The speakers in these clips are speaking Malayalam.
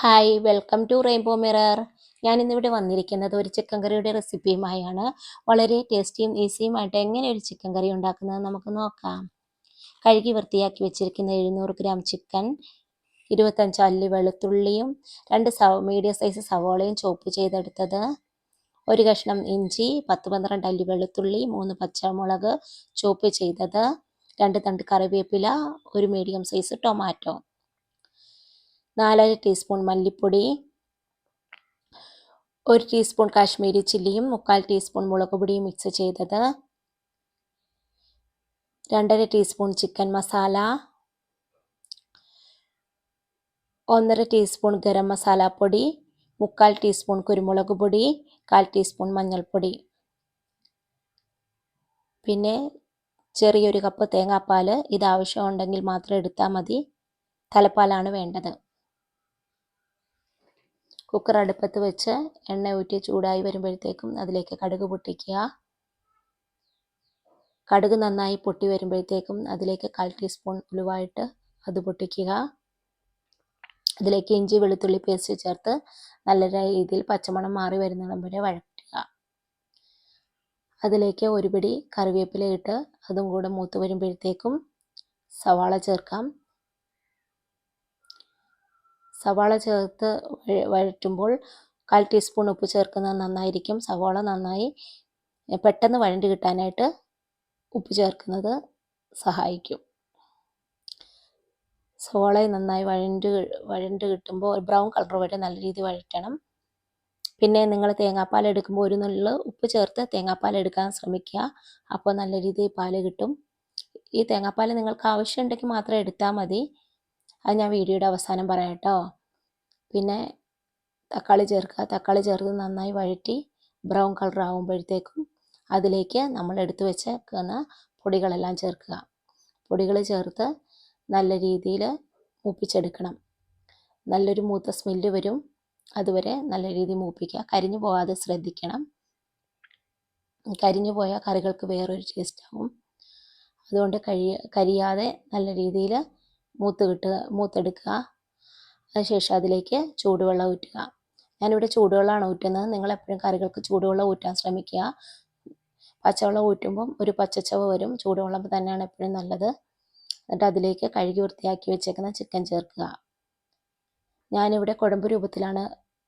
Hi welcome to rainbow mirror ഞാൻ ഇന്നിവിടെ വന്നിരിക്കുന്നത് ഒരു ചിക്കൻ കറിയുടെ റെസിപ്പിയുമായാണ് വളരെ ടേസ്റ്റിയും ഈസിയുമായിട്ട് എങ്ങനെ ഒരു ചിക്കൻ കറി ഉണ്ടാക്കുന്നത് നമുക്ക് നോക്കാം. കഴുകി വൃത്തിയാക്കി വെച്ചിരിക്കുന്ന എഴുന്നൂറ് ഗ്രാം ചിക്കൻ ഇരുപത്തഞ്ച് അല്ലി വെളുത്തുള്ളിയും രണ്ട് സവ മീഡിയം സൈസ് സവോളയും ചോപ്പ് ചെയ്തെടുത്തത്. ഒരു കഷ്ണം ഇഞ്ചി പത്ത് പന്ത്രണ്ട് അല്ലി വെളുത്തുള്ളി മൂന്ന് പച്ചമുളക് ചോപ്പ് ചെയ്തത്. രണ്ട് തണ്ട് കറിവേപ്പില ഒരു മീഡിയം സൈസ് ടൊമാറ്റോ നാലര ടീസ്പൂൺ മല്ലിപ്പൊടി ഒരു ടീസ്പൂൺ കാശ്മീരി ചില്ലിയും മുക്കാൽ ടീസ്പൂൺ മുളക് പൊടിയും മിക്സ് ചെയ്തത്. രണ്ടര ടീസ്പൂൺ ചിക്കൻ മസാല. ഒന്നര ടീസ്പൂൺ ഗരം മസാല പൊടി മുക്കാൽ ടീസ്പൂൺ കുരുമുളക് പൊടി കാൽ ടീസ്പൂൺ മഞ്ഞൾപ്പൊടി. പിന്നെ ചെറിയൊരു കപ്പ് തേങ്ങാപ്പാൽ ഇത് ആവശ്യമുണ്ടെങ്കിൽ മാത്രം എടുത്താൽ മതി. തലപ്പാലാണ് വേണ്ടത്. കുക്കർ അടുപ്പത്ത് വെച്ച് എണ്ണ ഊറ്റി ചൂടായി വരുമ്പോഴത്തേക്കും അതിലേക്ക് കടുക് പൊട്ടിക്കുക. കടുക് നന്നായി പൊട്ടി വരുമ്പോഴത്തേക്കും അതിലേക്ക് കാൽ ടീസ്പൂൺ ഉലുവായിട്ട് അത് പൊട്ടിക്കുക. അതിലേക്ക് ഇഞ്ചി വെളുത്തുള്ളി പേസ്റ്റ് ചേർത്ത് നല്ല രീതിയിൽ പച്ചമണം മാറി വരുന്നിടം വരെ വഴറ്റുക. അതിലേക്ക് ഒരു പിടി കറിവേപ്പില ഇട്ട് അതും കൂടെ മൂത്ത് വരുമ്പോഴത്തേക്കും സവാള ചേർക്കാം. സവാള ചേർത്ത് വഴറ്റുമ്പോൾ കാൽ ടീസ്പൂൺ ഉപ്പ് ചേർക്കുന്നത് നന്നായിരിക്കും. സവാള നന്നായി പെട്ടെന്ന് വഴണ്ടി കിട്ടാനായിട്ട് ഉപ്പ് ചേർക്കുന്നത് സഹായിക്കും. സവാള നന്നായി വഴണ്ട് വഴണ്ട് കിട്ടുമ്പോൾ ബ്രൗൺ കളർ വരെ നല്ല രീതിയിൽ വഴറ്റണം. പിന്നെ നിങ്ങൾ തേങ്ങാപ്പാൽ എടുക്കുമ്പോൾ ഒരു നുള്ളു ഉപ്പ് ചേർത്ത് തേങ്ങാപ്പാൽ എടുക്കാൻ ശ്രമിക്കുക. അപ്പോൾ നല്ല രീതിയിൽ പാൽ കിട്ടും. ഈ തേങ്ങാപ്പാൽ നിങ്ങൾക്ക് ആവശ്യമുണ്ടെങ്കിൽ മാത്രം എടുത്താൽ മതി. അത് ഞാൻ വീഡിയോയുടെ അവസാനം പറയാം കേട്ടോ. പിന്നെ തക്കാളി ചേർക്കുക. തക്കാളി ചേർത്ത് നന്നായി വഴറ്റി ബ്രൗൺ കളർ ആകുമ്പോഴത്തേക്കും അതിലേക്ക് നമ്മൾ എടുത്തു വെച്ചേക്കുന്ന പൊടികളെല്ലാം ചേർക്കുക. പൊടികൾ ചേർത്ത് നല്ല രീതിയിൽ മൂപ്പിച്ചെടുക്കണം. നല്ലൊരു മൂത്ത സ്മെല്ല് വരും. അതുവരെ നല്ല രീതിയിൽ മൂപ്പിക്കുക. കരിഞ്ഞു പോകാതെ ശ്രദ്ധിക്കണം. കരിഞ്ഞു പോയാൽ കറികൾക്ക് വേറൊരു ടേസ്റ്റ് ആവും. അതുകൊണ്ട് കഴിയ കരിയാതെ നല്ല രീതിയിൽ മൂത്ത് കിട്ടുക മൂത്തെടുക്കുക. അതിനുശേഷം അതിലേക്ക് ചൂടുവെള്ളം ഊറ്റുക. ഞാനിവിടെ ചൂടുവെള്ളമാണ് ഊറ്റുന്നത്. നിങ്ങൾ എപ്പോഴും കറികൾക്ക് ചൂടുവെള്ളം ഊറ്റാൻ ശ്രമിക്കുക. പച്ചവെള്ളം ഊറ്റുമ്പം ഒരു പച്ചച്ചവ് വരും. ചൂടുവെള്ളം തന്നെയാണ് എപ്പോഴും നല്ലത്. എന്നിട്ട് അതിലേക്ക് കഴുകി വൃത്തിയാക്കി വെച്ചേക്കുന്ന ചിക്കൻ ചേർക്കുക. ഞാനിവിടെ കുഴമ്പ് രൂപത്തിലാണ്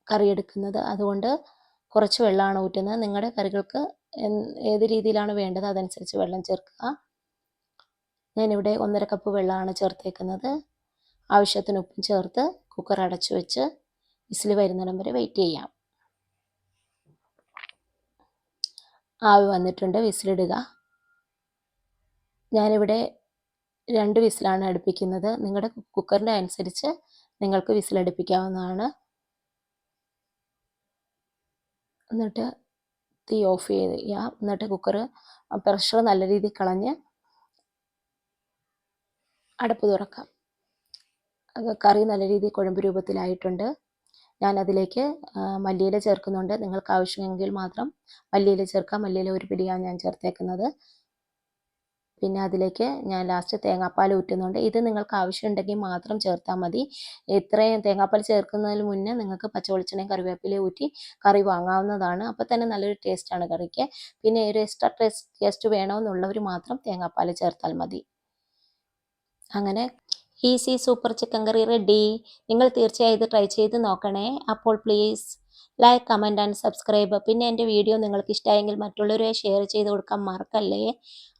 കറി എടുക്കുന്നത്. അതുകൊണ്ട് കുറച്ച് വെള്ളമാണ് ഊറ്റുന്നത്. നിങ്ങളുടെ കറികൾക്ക് ഏത് രീതിയിലാണ് വേണ്ടത് അതനുസരിച്ച് വെള്ളം ചേർക്കുക. ഞാനിവിടെ ഒന്നര കപ്പ് വെള്ളമാണ് ചേർത്തേക്കുന്നത്. ആവശ്യത്തിന് ഉപ്പും ചേർത്ത് കുക്കർ അടച്ചു വെച്ച് വിസിൽ വരുന്നിടം വരെ വെയിറ്റ് ചെയ്യാം. ആവി വന്നിട്ടുണ്ട് വിസിലിടുക. ഞാനിവിടെ രണ്ട് വിസിലാണ് അടുപ്പിക്കുന്നത്. നിങ്ങളുടെ കുക്കറിന്റെ അനുസരിച്ച് നിങ്ങൾക്ക് വിസിലടുപ്പിക്കാവുന്നതാണ്. എന്നിട്ട് തീ ഓഫ് ചെയ്യുക എന്നിട്ട് കുക്കർ പ്രഷർ നല്ല രീതിയിൽ കളഞ്ഞ് അടപ്പ് തുറക്കാം. കറി നല്ല രീതിയിൽ കുഴമ്പ് രൂപത്തിലായിട്ടുണ്ട്. ഞാൻ അതിലേക്ക് മല്ലിയില ചേർക്കുന്നുണ്ട്. നിങ്ങൾക്ക് ആവശ്യമെങ്കിൽ മാത്രം മല്ലിയില ചേർക്കാം. മല്ലിയില ഒരു പിടിയാണ് ഞാൻ ചേർത്തേക്കുന്നത്. പിന്നെ അതിലേക്ക് ഞാൻ ലാസ്റ്റ് തേങ്ങാപ്പാൽ ഊറ്റുന്നുണ്ട്. ഇത് നിങ്ങൾക്ക് ആവശ്യമുണ്ടെങ്കിൽ മാത്രം ചേർത്താൽ മതി. ഇത്രയും തേങ്ങാപ്പാൽ ചേർക്കുന്നതിന് മുന്നേ നിങ്ങൾക്ക് പച്ചവെളിച്ചെണ്ണയും കറിവേപ്പിലയും ഊറ്റി കറി വാങ്ങാവുന്നതാണ്. അപ്പോൾ തന്നെ നല്ലൊരു ടേസ്റ്റാണ് കറിക്ക്. പിന്നെ ഒരു എക്സ്ട്രാ ടേസ്റ്റ് ടേസ്റ്റ് വേണമെന്നുള്ളവർ മാത്രം തേങ്ങാപ്പാൽ ചേർത്താൽ മതി. അങ്ങനെ easy super chicken curry ready. നിങ്ങൾ തീർച്ചയായും ഇത് ട്രൈ ചെയ്ത് നോക്കണേ. അപ്പോൾ please like comment and subscribe പിന്നെ എന്റെ വീഡിയോ നിങ്ങൾക്ക് ഇഷ്ടമായെങ്കിൽ മറ്റുള്ളവരെ ഷെയർ ചെയ്ത് കൊടുക്കാൻ മറക്കല്ലേ.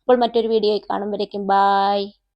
അപ്പോൾ മറ്റൊരു വീഡിയോയിൽ കാണുമ്പോഴേക്കും ബായ്